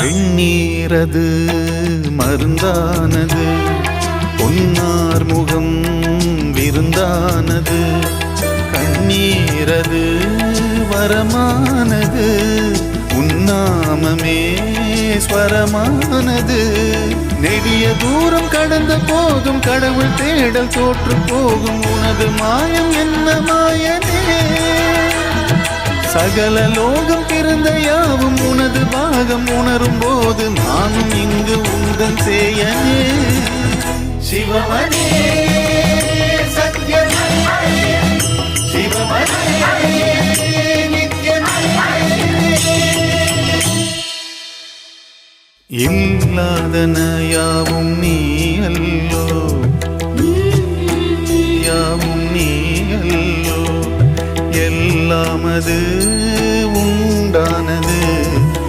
வெண்ணீரது மருந்தானது பொன்னார் முகம் விருந்தானது கண்ணீரது வரமானது உன்னாமமே ஸ்வரமானது. நெடிய தூரம் கடந்த போதும் கடவுள் தேடல் தோற்று போகும் உனது மாயம் என்ன மாயனே? சகல லோகம் பிறந்த யாவும் உனது சேயனே சிவமணி சத்யமணி சிவமணி இல்லாதன நீ அல்லோ யாவும் நீ அல்லோ எல்லாமது